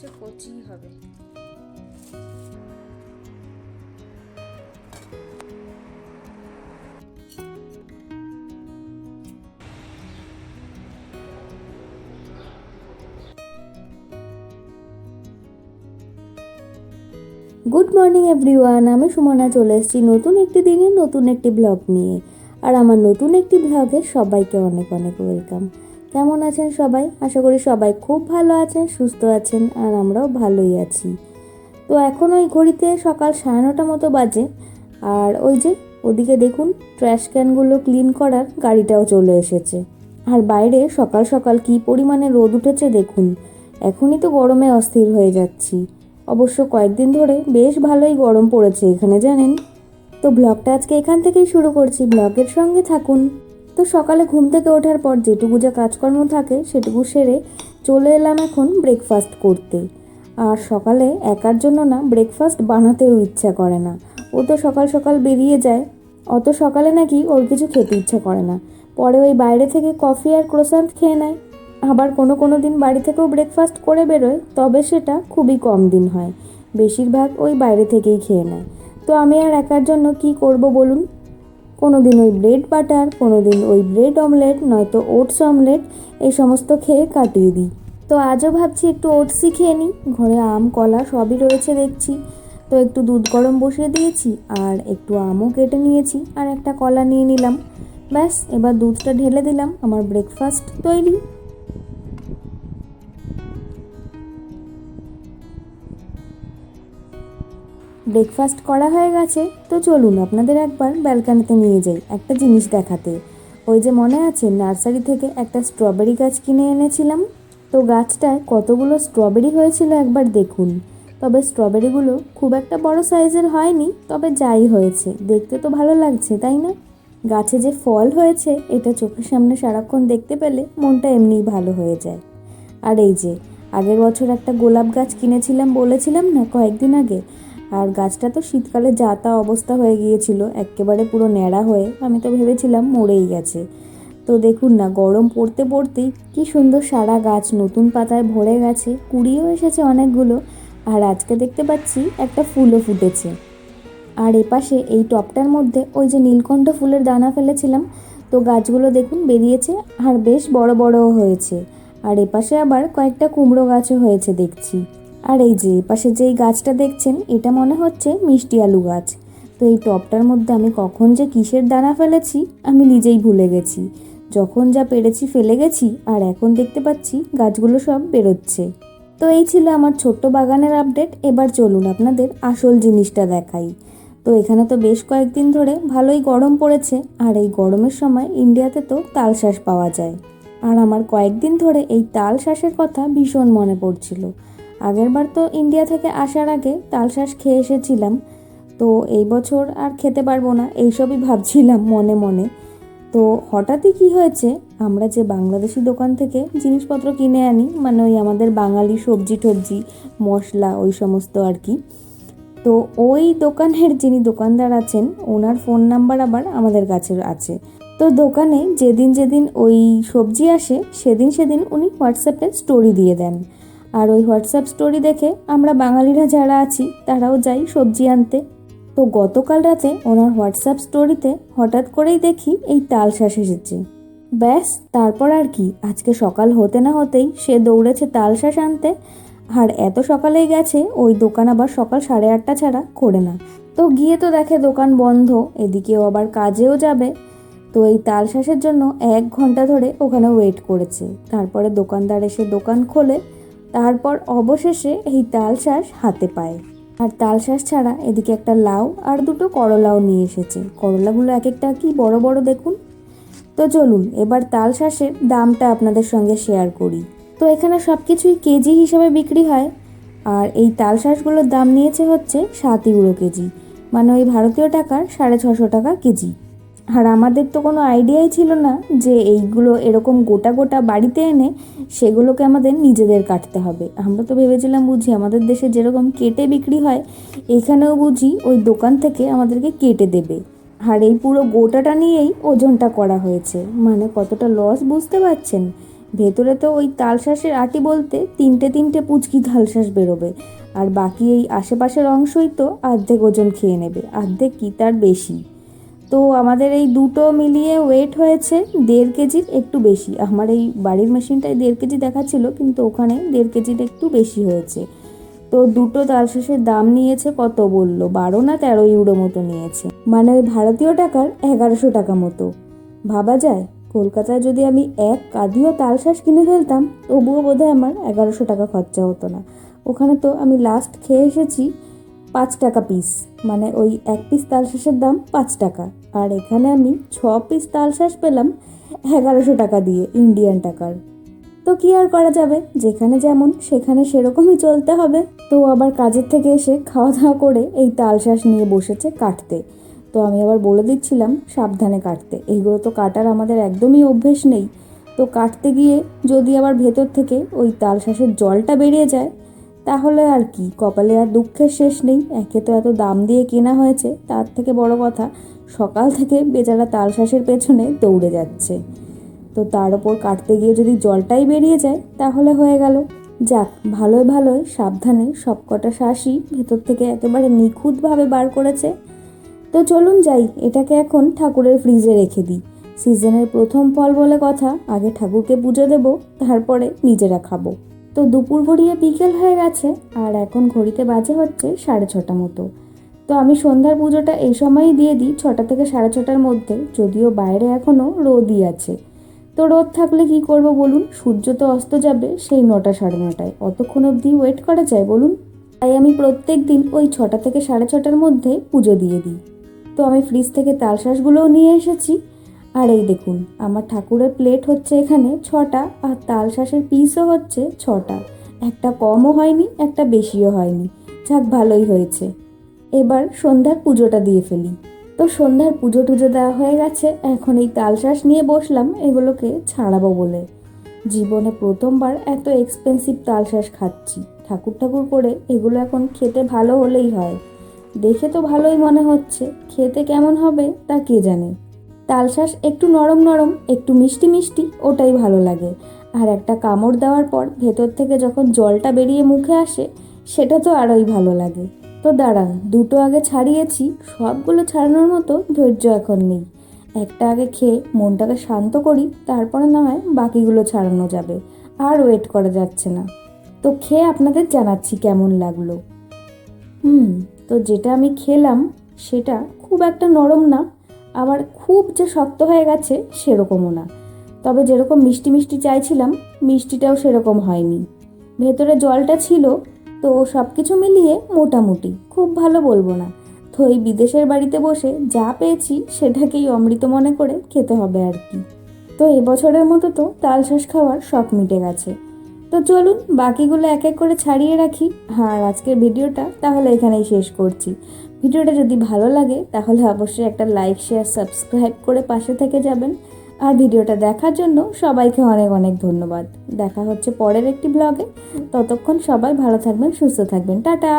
হচ্ছে কচি হবে। গুড মর্নিং এভরিওয়ান আমি সুমনা চলে এসেছি নতুন একটি দিনে নতুন একটি ব্লগ নিয়ে। আর আমার নতুন একটি ব্লগে সবাইকে অনেক অনেক ওয়েলকাম কেমন আছেন সবাই? আশা করি সবাই খুব ভালো আছেন, সুস্থ আছেন, আর আমরাও ভালোই আছি। তো এখন ওই ঘড়িতে সকাল সাড়ে নটা মতো বাজে, আর ওই যে ওদিকে দেখুন ট্র্যাশ ক্যানগুলো ক্লিন করার গাড়িটাও চলে এসেছে। আর বাইরে সকাল সকাল কী পরিমাণে রোদ উঠেছে দেখুন, এখনই তো গরমে অস্থির হয়ে যাচ্ছি। অবশ্য কয়েকদিন ধরে বেশ ভালোই গরম পড়েছে এখানে জানেন। তো ব্লগটা আজকে এখান থেকেই শুরু করছি ব্লগের সঙ্গে থাকুন। তো সকালে ঘুম থেকে ওঠার পর যেটুকু যা কাজকর্ম থাকে সেটুকু সেরে চলে এলাম এখন ব্রেকফাস্ট করতে। আর সকালে একার জন্য না ব্রেকফাস্ট বানাতেও ইচ্ছা করে না। ও তো সকাল সকাল বেরিয়ে যায়। অত সকালে নাকি ওর কিছু খেতে ইচ্ছা করে না। পরে ওই বাইরে থেকে কফি আর ক্রোসান্ট খেয়ে নেয়। আবার কোনো কোনো দিন বাড়ি থেকেও ব্রেকফাস্ট করে বেরোয়, তবে সেটা খুবই কম দিন হয়। বেশিরভাগ ওই বাইরে থেকেই খেয়ে নেয়। তো আমি আর একার জন্য কি করব বলুন? কোনো দিন ওই ব্রেড বাটার কোনো দিন ওই ব্রেড অমলেট, নয়তো ওটস অমলেট, এই সমস্ত খেয়ে কাটিয়ে দিই। তো আজও ভাবছি একটু ওটসই খেয়ে নিই। ঘরে আম, কলা সবই রয়েছে দেখছি। তো একটু দুধ গরম বসিয়ে দিয়েছি আর একটু আমও কেটে নিয়েছি আর একটা কলা নিয়ে নিলাম। ব্যাস, এবার দুধটা ঢেলে দিলাম, আমার ব্রেকফাস্ট তৈরি। ব্রেকফাস্ট করা হয়ে গেছে, তো চলুন আপনাদের একবার ব্যালকানিতে নিয়ে যাই একটা জিনিস দেখাতে। ওই যে মনে আছে নার্সারি থেকে একটা স্ট্রবেরি গাছ কিনে এনেছিলাম। তো গাছটায় কতগুলো স্ট্রবেরি হয়েছিল একবার দেখুন। তবে স্ট্রবেরিগুলো খুব একটা বড় সাইজের হয়নি, তবে যাই হয়েছে, দেখতে তো ভালো লাগছে, তাই না? গাছে যে ফল হয়েছে, এটা চোখের সামনে সারাক্ষণ দেখতে পেলে মনটা এমনিই ভালো হয়ে যায়। আর এই যে, আগের বছর একটা গোলাপ গাছ কিনেছিলাম, বলেছিলাম না কয়েকদিন আগে? আর গাছটা তো শীতকালে যা তা অবস্থা হয়ে গিয়েছিল, একেবারে পুরো ন্যাড়া হয়ে আমি তো ভেবেছিলাম মরেই গেছে। তো দেখুন না, গরম পড়তে পড়তেই কি সুন্দর সারা গাছ নতুন পাতায় ভরে গেছে কুড়িও এসেছে অনেকগুলো, আর আজকে দেখতে পাচ্ছি একটা ফুলও ফুটেছে। আর এপাশে এই টপটার মধ্যে ওই যে নীলকণ্ঠ ফুলের দানা ফেলেছিলাম, তো গাছগুলো দেখুন বেরিয়েছে আর বেশ বড় বড়ও হয়েছে। আর এপাশে আবার কয়েকটা কুমড়ো গাছও হয়েছে দেখছি। আর এই যে পাশে যেই গাছটা দেখছেন, এটা মনে হচ্ছে মিষ্টি আলু গাছ। তো এই টপটার মধ্যে আমি কখন যে কিসের দানা ফেলেছি, আমি নিজেই ভুলে গেছি। যখন যা পেরেছি ফেলে গেছি, আর এখন দেখতে পাচ্ছি গাছগুলো সব বেরোচ্ছে। তো এই ছিল আমার ছোট্ট বাগানের আপডেট। এবার চলুন আপনাদের আসল জিনিসটা দেখাই। তো এখানে তো বেশ কয়েকদিন ধরে ভালোই গরম পড়েছে, আর এই গরমের সময় ইন্ডিয়াতে তো তাল শ্বাস পাওয়া যায়। আর আমার কয়েকদিন ধরে এই তাল শ্বাসের কথা ভীষণ মনে পড়ছিল। আগেরবার তো ইন্ডিয়া থেকে আসার আগে তাল শ্বাস খেয়ে এসেছিলাম। তো এই বছর আর খেতে পারব না, এইসবই ভাবছিলাম মনে মনে। তো হঠাৎই কি হয়েছে, আমরা যে বাংলাদেশি দোকান থেকে জিনিসপত্র কিনে আনি মানে ওই আমাদের বাঙালি সবজি টবজি, মশলা, ওই সমস্ত আর কি। তো ওই দোকানের যিনি দোকানদার আছেন, ওনার ফোন নাম্বার আবার আমাদের কাছে আছে। তো দোকানে যেদিন যেদিন ওই সবজি আসে, সেদিন সেদিন উনি হোয়াটসঅ্যাপে স্টোরি দিয়ে দেন। আর ওই হোয়াটসঅ্যাপ স্টোরি দেখে আমরা বাঙালিরা যারা আছি, তারাও যাই সবজি আনতে। তো গতকাল রাতে ওনার হোয়াটসঅ্যাপ স্টোরিতে হঠাৎ করেই দেখি এই তাল শ্বাস এসেছে। ব্যাস, তারপর আর কি? আজকে সকাল হতে না হতেই সে দৌড়েছে তাল শ্বাস আনতে। আর এত সকালেই গেছে, ওই দোকান আবার সকাল সাড়ে আটটা ছাড়া করে না। তো গিয়ে তো দেখে দোকান বন্ধ, এদিকেও আবার কাজেও যাবে। তো এই তাল শ্বাসের জন্য এক ঘণ্টা ধরে ওখানে ওয়েট করেছে। তারপরে দোকানদার এসে দোকান খোলে। তারপর অবশেষে এই তাল শ্বাস হাতে পায়। আর তাল শ্বাস ছাড়া এদিকে একটা লাউ আর দুটো করলাও নিয়ে এসেছে। করলাগুলো এক একটা কি বড় বড় দেখুন? তো চলুন, এবার তাল শ্বাসের দামটা আপনাদের সঙ্গে শেয়ার করি। তো এখানে সব কিছুই কেজি হিসাবে বিক্রি হয়। আর এই তাল শাঁসগুলোর দাম নিয়েছে হচ্ছে সাত ইউরো কেজি। মানে ওই ভারতীয় টাকার সাড়ে ছশো টাকা কেজি। আর আমাদের তো কোনো আইডিয়াই ছিল না যে এইগুলো এরকম গোটা গোটা বাড়িতে এনে সেগুলোকে আমাদের নিজেদের কাটতে হবে। আমরা তো ভেবেছিলাম বুঝি আমাদের দেশে যেরকম কেটে বিক্রি হয়, এখানেও বুঝি ওই দোকান থেকে আমাদেরকে কেটে দেবে। আর এই পুরো গোটাটা নিয়েই ওজনটা করা হয়েছে। মানে কতটা লস বুঝতে পারছেন? ভেতরে তো ওই তালশাঁসের আটি বলতে তিনটে তিনটে পুচকি তালশাঁস বেরোবে। আর বাকি এই আশেপাশের অংশই তো অর্ধেক ওজন খেয়ে নেবে, অর্ধেক কি তার বেশি? তো আমাদের এই দুটো মিলিয়ে ওয়েট হয়েছে দেড় কেজির একটু বেশি। আমার এই বাড়ির মেশিনটায় দেড় কেজি দেখাচ্ছিল, কিন্তু ওখানে দেড় কেজির একটু বেশি হয়েছে। তো দুটো তালশাঁসের দাম নিয়েছে কত বলল? বারো না তেরো ইউরো মতো নিয়েছে। মানে ওই ভারতীয় টাকার এগারোশো টাকা মতো। ভাবা যায়, কলকাতায় যদি আমি এক কাঁদিও তালশাঁস কিনে ফেলতাম, তবুও বোধহয় আমার এগারোশো টাকা খরচা হতো না। ওখানে তো আমি লাস্ট খেয়ে এসেছি পাঁচ টাকা পিস মানে ওই এক পিস তালশাঁসের দাম পাঁচ টাকা। আর এখানে আমি ছ পিস তালশাঁস পেলাম এগারোশো টাকা দিয়ে ইন্ডিয়ান টাকার। তো কি আর করা যাবে? যেখানে যেমন, সেখানে সেরকমই চলতে হবে। তো আবার কাজের থেকে এসে খাওয়া দাওয়া করে এই তালশাঁস নিয়ে বসেছে কাটতে। তো আমি আবার বলে দিচ্ছিলাম, সাবধানে কাটতে। এইগুলো তো কাটার আমাদের একদমই অভ্যেস নেই। তো কাটতে গিয়ে যদি আবার ভেতর থেকে ওই তালশাঁসের জলটা বেরিয়ে যায় তাহলে আর কি? কপালে আর দুঃখের শেষ নেই। একে তো এত দাম দিয়ে কেনা হয়েছে, তার থেকে বড় কথা, সকাল থেকে বেচারা তাল শ্বাসের পেছনে দৌড়ে যাচ্ছে। তো তার ওপর কাটতে গিয়ে যদি জলটাই বেরিয়ে যায়, তাহলে হয়ে গেল। যাক ভালোই ভালোই সাবধানে সবকটা শ্বাসই ভেতর থেকে একেবারে নিখুঁতভাবে বার করেছে। তো চলুন যাই, এটাকে এখন ঠাকুরের ফ্রিজে রেখে দিই। সিজনের প্রথম ফল বলে কথা, আগে ঠাকুরকে পুজো দেব, তারপরে নিজেরা খাব। তো দুপুর ভরিয়ে বিকেল হয়ে গেছে, আর এখন ঘড়িতে বাজে হচ্ছে সাড়ে ছটা মতো। তো আমি সন্ধ্যার পুজোটা এই সময়ই দিয়ে দিই, ছটা থেকে সাড়ে ছটার মধ্যে, যদিও বাইরে এখনও রোদই আছে। তো রোদ থাকলে কি করব বলুন? সূর্য তো অস্ত যাবে সেই নটা সাড়ে নটায়। অতক্ষণ অবধি ওয়েট করা যায় বলুন? তাই আমি প্রত্যেক দিন ওই ছটা থেকে সাড়ে ছটার মধ্যে পুজো দিয়ে দিই। তো আমি ফ্রিজ থেকে তালশাঁসগুলোও নিয়ে এসেছি। আর এই দেখুন, আমার ঠাকুরের প্লেট হচ্ছে এখানে ছটা, আর তালশাঁসের পিসও হচ্ছে ছটা। একটা কমও হয়নি, একটা বেশিও হয়নি। যাক, ভালোই হয়েছে। এবার সন্ধ্যার পুজোটা দিয়ে ফেলি। তো সন্ধ্যার পুজো টুজো দেওয়া হয়ে গেছে, এখন এই তালশাঁস নিয়ে বসলাম, এগুলোকে ছাড়াবো বলে। জীবনে প্রথমবার এত এক্সপেন্সিভ তালশাঁস খাচ্ছি। ঠাকুর ঠাকুর করে এগুলো এখন খেতে ভালো হলেই হয়। দেখে তো ভালোই মনে হচ্ছে, খেতে কেমন হবে তা কে জানে? তালশাঁস একটু নরম নরম, একটু মিষ্টি মিষ্টি, ওটাই ভালো লাগে। আর একটা কামড় দেওয়ার পর ভেতর থেকে যখন জলটা বেরিয়ে মুখে আসে, সেটা তো আরোই ভালো লাগে। তো দাঁড়ান, দুটো আগে ছাড়িয়েছি, সবগুলো ছাড়ানোর মতো ধৈর্য এখন নেই। একটা আগে খেয়ে মনটাকে শান্ত করি, তারপরে না হয় বাকিগুলো ছাড়ানো যাবে। আর ওয়েট করা যাচ্ছে না। তো খেয়ে আপনাদের জানাচ্ছি কেমন লাগল। হুম, তো যেটা আমি খেলাম, সেটা খুব একটা নরম না আবার খুব যে শক্ত হয়ে গেছে সেরকমও না। তবে যেরকম মিষ্টি মিষ্টি চাইছিলাম, মিষ্টিটাও সেরকম হয়নি। ভেতরে জলটা ছিল, তো সব কিছু মিলিয়ে মোটামুটি, খুব ভালো বলব না। তো এই বিদেশের বাড়িতে বসে যা পেয়েছি সেটাকেই অমৃত মনে করে খেতে হবে আর কি। তো এবছরের মতো তো তালশাঁস খাওয়ার শখ মিটে গেছে। তো চলুন, বাকিগুলো এক এক করে ছাড়িয়ে রাখি। আর আজকের ভিডিওটা তাহলে এখানেই শেষ করছি। ভিডিওটা যদি ভালো লাগে, তাহলে অবশ্যই একটা লাইক শেয়ার সাবস্ক্রাইব করে পাশে থেকে যাবেন। আর ভিডিওটা দেখার জন্য সবাইকে অনেক অনেক ধন্যবাদ। দেখা হচ্ছে পরের একটি ব্লগে ততক্ষণ সবাই ভালো থাকবেন, সুস্থ থাকবেন। টাটা!